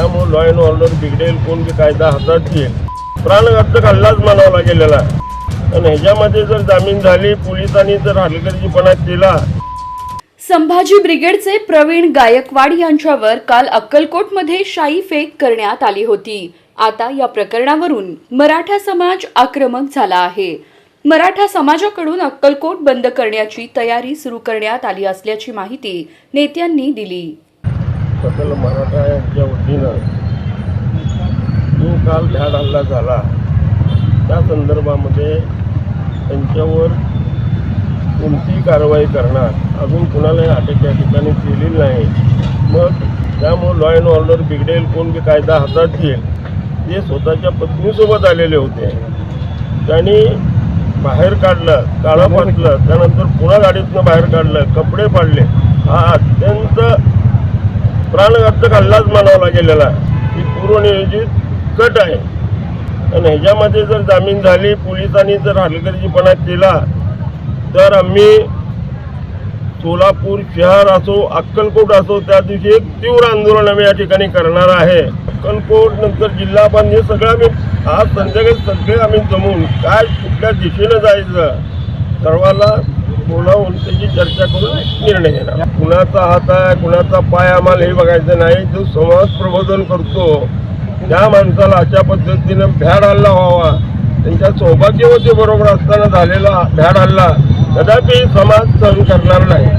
त्यामुळे law and order बिघडेल कोण बी कायदा हातात येईल प्राणघातक हल्लाच म्हणावा गेलेला आणि ह्याच्यामध्ये जर जामीन झाली पोलिसांनी जर हलगर्जीपणा केला. संभाजी ब्रिगेडचे प्रवीण गायकवाड यांच्यावर काल अक्कलकोटमध्ये शाई फेक करण्यात आली होती. आता या प्रकरणावरून मराठा समाज आक्रमक झाला आहे. मराठा समाजाकडून अक्कलकोट बंद करण्याची तयारी सुरू करण्यात आली असल्याची माहिती नेत्यांनी दिली. सकल मराठा यांच्या वतीनं जो काल भ्याड हल्ला झाला त्या संदर्भामध्ये त्यांच्यावर कोणती कारवाई करणार? अजून कुणालाही अटक या ठिकाणी केलेली नाही. मग त्यामुळे लॉ अँड ऑर्डर बिघडेल कोण की कायदा हातात घेईल? ते स्वतःच्या पत्नीसोबत आलेले होते. त्यांनी बाहेर काढलं काळं पाटलं त्यानंतर पुन्हा गाडीतनं बाहेर काढलं कपडे पाडले हा अत्यंत प्राणघातक हल्लाच मानवला गेलेला ही पूर्वनियोजित कट आहे. आणि ह्याच्यामध्ये जर जामीन झाली पोलिसांनी जर हलगर्जीपणा केला तर आम्ही सोलापूर शहर असो अक्कलकोट असो त्या दिवशी एक तीव्र आंदोलन आम्ही या ठिकाणी करणार आहे. अक्कलकोट नंतर जिल्हा बांध हे सगळं आम्ही आज संध्याकाळी सगळे आम्ही जमून काय कुठल्या दिशेनं जायचं सर्वांना बोलावून त्याची चर्चा करून निर्णय घेणार. कुणाचा हात आहे कुणाचा पाय आम्हाला हे बघायचं नाही. जो समाज प्रबोधन करतो त्या माणसाला अशा पद्धतीनं भ्याड हल्ला व्हावा. त्यांच्या सौभाग्यवती बरोबर असताना झालेला भ्याड हल्ला कदापि समाज सहन करणार नाही.